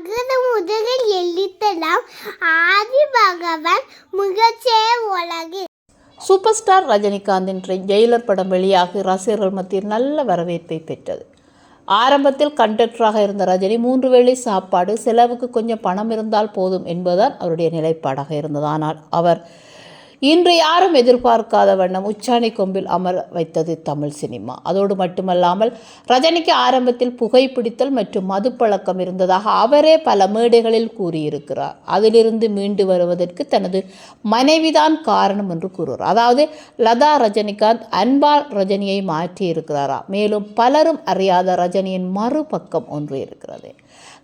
அகர முதலில் எழுத்தலாம் ஆதி பகவான் முகச்சே உலகு சூப்பர் ஸ்டார் ரஜினிகாந்தின் ஜெயிலர் படம் வெளியாகி ரசிகர்கள் மத்தியில் நல்ல வரவேற்பை பெற்றது ஆரம்பத்தில் கண்டக்டராக இருந்த ரஜினி மூன்று வேளை சாப்பாடு செலவுக்கு கொஞ்சம் பணம் இருந்தால் போதும் என்பதுதான் அவருடைய நிலைப்பாடாக இருந்தது ஆனால் அவர் இன்று யாரும் எதிர்பார்க்காத வண்ணம் உச்சாணி கொம்பில் அமர வைத்தது தமிழ் சினிமா. அதோடு மட்டுமல்லாமல் ரஜினிக்கு ஆரம்பத்தில் புகைப்பிடித்தல் மற்றும் மதுப்பழக்கம் இருந்ததாக அவரே பல மேடைகளில் கூறியிருக்கிறார். அதிலிருந்து மீண்டு வருவதற்கு தனது மனைவிதான் காரணம் என்று கூறுவார் அதாவது லதா ரஜினிகாந்த் அன்பால் ரஜினியை மாற்றியிருக்கிறாரா? மேலும் பலரும் அறியாத ரஜினியின் மறுபக்கம் ஒன்று இருக்கிறது.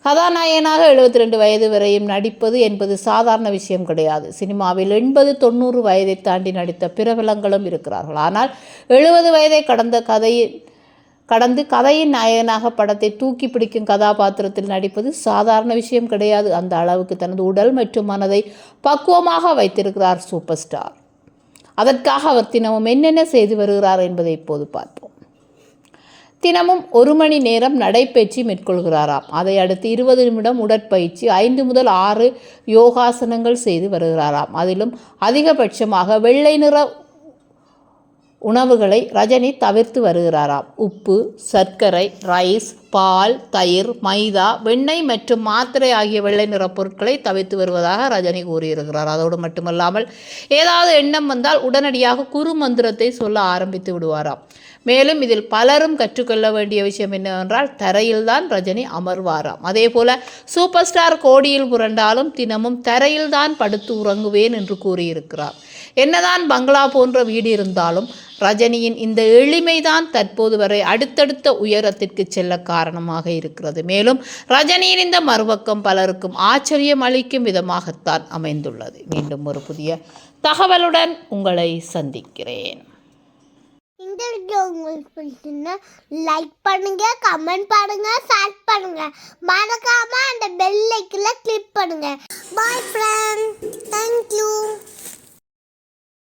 கதாநாயகனாக எழுபத்தி ரெண்டு வயது வரையும் நடிப்பது என்பது சாதாரண விஷயம் கிடையாது. சினிமாவில் எண்பது தொண்ணூறு வயதை தாண்டி நடித்த பிரபலங்களும் இருக்கிறார்கள். ஆனால் எழுபது வயதை கடந்த கதையில் கடந்து கதையின் நாயகனாக படத்தை தூக்கி பிடிக்கும் கதாபாத்திரத்தில் நடிப்பது சாதாரண விஷயம் கிடையாது. அந்த அளவுக்கு தனது உடல் மற்றும் மனதை பக்குவமாக வைத்திருக்கிறார் சூப்பர் ஸ்டார். அதற்காக அவர் தினமும் என்னென்ன செய்து வருகிறார் என்பதை இப்போது பார்ப்போம். தினமும் ஒரு மணி நேரம் நடைப்பயிற்சி மேற்கொள்கிறாராம். அதை அடுத்து இருபது நிமிடம் உடற்பயிற்சி ஐந்து முதல் ஆறு யோகாசனங்கள் செய்து வருகிறாராம். அதிலும் அதிகபட்சமாக வெள்ளை நிற உணவுகளை ரஜினி தவிர்த்து வருகிறாராம். உப்பு சர்க்கரை ரைஸ் பால் தயிர் மைதா வெண்ணெய் மற்றும் மாத்திரை ஆகிய வெள்ளை நிற பொருட்களை தவிர்த்து வருவதாக ரஜினி கூறியிருக்கிறார். அதோடு மட்டுமல்லாமல் ஏதாவது எண்ணம் வந்தால் உடனடியாக குரு மந்திரத்தை சொல்ல ஆரம்பித்து விடுவாராம். மேலும் இதில் பலரும் கற்றுக்கொள்ள வேண்டிய விஷயம் என்னவென்றால் தரையில்தான் ரஜினி அமர்வாராம். அதே போல சூப்பர் ஸ்டார் கோடியில் புரண்டாலும் தினமும் தரையில்தான் படுத்து உறங்குவேன் என்று கூறியிருக்கிறார். என்னதான் பங்களா போன்ற வீடு இருந்தாலும் ரஜினியின் இந்த எளிமைதான் தற்போது வரை அடுத்தடுத்த உயரத்திற்கு செல்ல காரணமாக இருக்கிறது. மேலும் ரஜினியின் இந்த மறுபக்கம் பலருக்கும் ஆச்சரியம் அளிக்கும் விதமாகத்தான் அமைந்துள்ளது. மீண்டும் ஒரு புதிய தகவலுடன் உங்களை சந்திக்கிறேன். இந்த வீடியோ உங்களுக்கு பிடிச்சிருந்தா லைக் பண்ணுங்க கமெண்ட் பண்ணுங்க ஷேர் பண்ணுங்க. மறக்காம அந்த பெல் ஐக்கில் கிளிக் பண்ணுங்க. பாய் ஃப்ரெண்ட் தேங்க்யூ